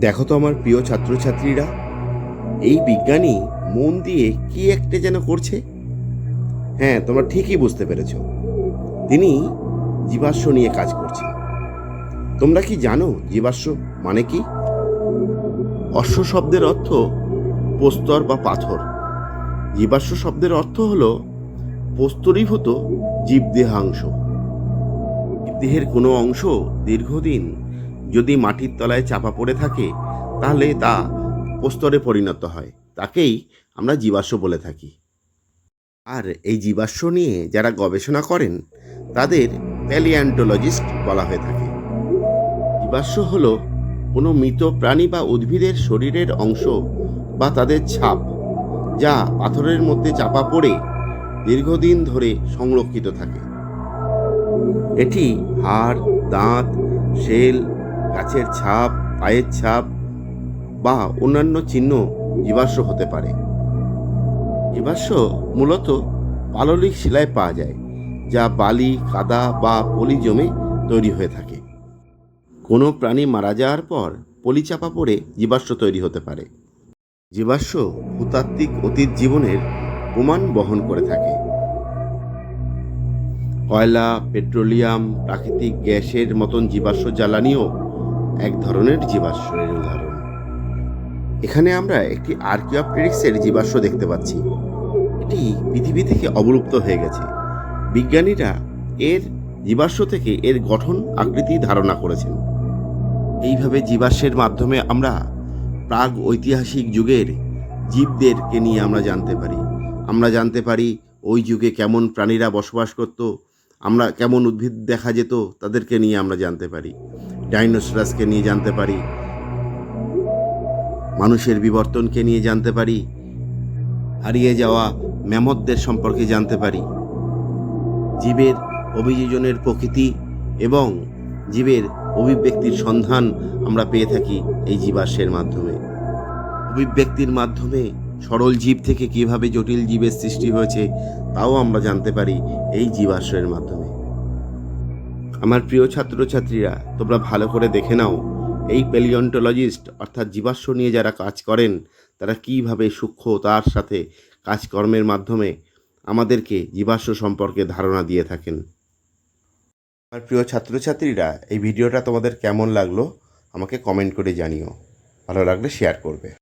দেখো তো আমার প্রিয় ছাত্রছাত্রীরা, এই বিজ্ঞানী মন দিয়ে কি একটা যেন করছে? হ্যাঁ তোমরা ঠিকই বুঝতে পেরেছ। তিনি জীবাশ্ম নিয়ে কাজ করছে তোমরা কি জানো জীবাশ্ম মানে কি? অশ্ব শব্দের অর্থ প্রস্তর বা পাথর। জীবাশ্ম শব্দের অর্থ হল প্রস্তরীভূত জীবদেহাংশ। জীবদেহের কোনো অংশ দীর্ঘদিন যদি মাটির তলায় চাপা পড়ে থাকে, তাহলে তা প্রস্তরে পরিণত হয়। তাকেই আমরা জীবাশ্ম বলে থাকি। আর এই জীবাশ্ম নিয়ে যারা গবেষণা করেন, তাদের প্যালিয়ান্টোলজিস্ট বলা হয়ে থাকে। জীবাশ্ম হলো কোনো মৃত প্রাণী বা উদ্ভিদের শরীরের অংশ বা তাদের ছাপ, যা পাথরের মধ্যে চাপা পড়ে দীর্ঘদিন ধরে সংরক্ষিত থাকে। এটি হাড়, দাঁত, শেল গাছের ছাপ, পায়ের ছাপ বা অন্যান্য চিহ্ন জীবাশ্ম হতে পারে। জীবাশ্ম মূলত পাললিক শিলায় পাওয়া যায়, যা বালি, কাদা বা পলি জমে তৈরি হয়ে থাকে। কোনো প্রাণী মারা যাওয়ার পর পলি চাপা পড়ে জীবাশ্ম তৈরি হতে পারে। জীবাশ্ম ভূতাত্ত্বিক অতীত জীবনের প্রমাণ বহন করে থাকে। কয়লা, পেট্রোলিয়াম, প্রাকৃতিক গ্যাসের মতন জীবাশ্ম জ্বালানিও এক ধরনের জীবাশ্মের উদাহরণ। এখানে আমরা একটি আর্কিওপ্টেরিক্সের জীবাশ্ম দেখতে পাচ্ছি। এটি পৃথিবী থেকে অবলুপ্ত হয়ে গেছে। বিজ্ঞানীরা এর জীবাশ্ম থেকে এর গঠন, আকৃতি ধারণা করেছেন। এইভাবে জীবাশ্মের মাধ্যমে আমরা প্রাগ ঐতিহাসিক যুগের জীবদেরকে নিয়ে আমরা জানতে পারি। আমরা জানতে পারি ওই যুগে কেমন প্রাণীরা বসবাস করত, আমরা কেমন উদ্ভিদ দেখা যেত, তাদেরকে নিয়ে আমরা জানতে পারি। ডাইনোসরাসকে নিয়ে জানতে পারি, মানুষের বিবর্তনকে নিয়ে জানতে পারি, হারিয়ে যাওয়া ম্যামথদের সম্পর্কে জানতে পারি। জীবের অভিযোজনের প্রকৃতি এবং জীবের অভিব্যক্তির সন্ধান আমরা পেয়ে থাকি এই জীবাশ্মের মাধ্যমে। অভিব্যক্তির মাধ্যমে সরল জীব থেকে কীভাবে জটিল জীবের সৃষ্টি হয়েছে, তাও আমরা জানতে পারি এই জীবাশ্মের মাধ্যমে। আমার প্রিয় ছাত্রছাত্রীরা, তোমরা ভালো করে দেখে নাও, এই পেলিওন্টোলজিস্ট অর্থাৎ জীবাশ্ম নিয়ে যারা কাজ করেন, তারা কীভাবে সূক্ষ্ম তার সাথে কাজকর্মের মাধ্যমে আমাদেরকে জীবাশ্ম সম্পর্কে ধারণা দিয়ে থাকেন। আমার প্রিয় ছাত্রছাত্রীরা, এই ভিডিওটা তোমাদের কেমন লাগল, আমাকে কমেন্ট করে জানিও। ভালো লাগলে শেয়ার করবে।